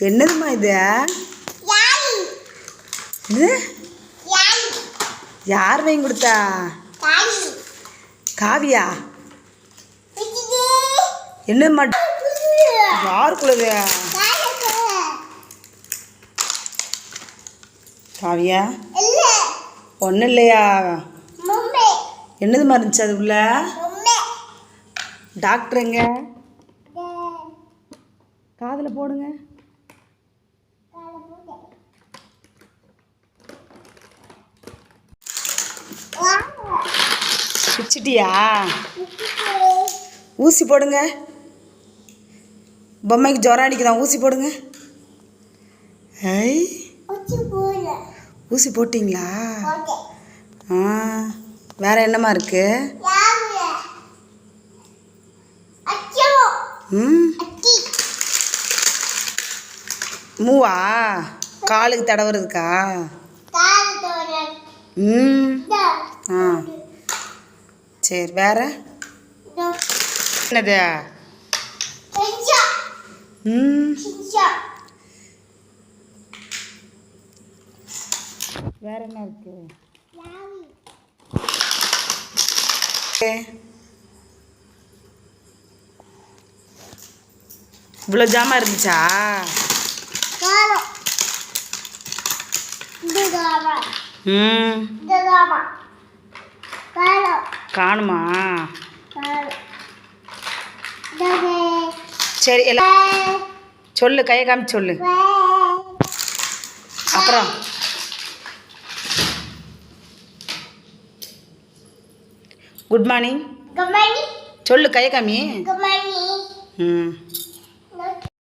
என்னதும்மா இது? இது? யார் வாங்கி கொடுத்தா? காவியா? என்னம்மா? யாருக்குள்ளது? காவியா? ஒன்றும் இல்லையா? என்னதுமா இருந்துச்சு அது உள்ள? டாக்டர் எங்க காதில் போடுங்க. பிச்சிட்டியா ஊசி போடுங்க. பொம்மைக்கு ஜுரம் அடிக்குதான் ஊசி போடுங்க. ஐ. ஊசி போட்டிங்களா? ஆ. வேற என்னம்மா இருக்கு? ம். மூவா? காலுக்கு தடவுறதுக்கா? ம். ஆ. சரி வேற? என்னது? ம். வேற என்ன இருக்கு? இவ்வளோ ஜாமான் இருந்துச்சா ம் காணுமா? சரி எல்லாம் சொல்லு கையை காமிச்சு சொல்லு. அப்புறம். குட் மார்னிங் சொல்லு கையை காமி. ம்.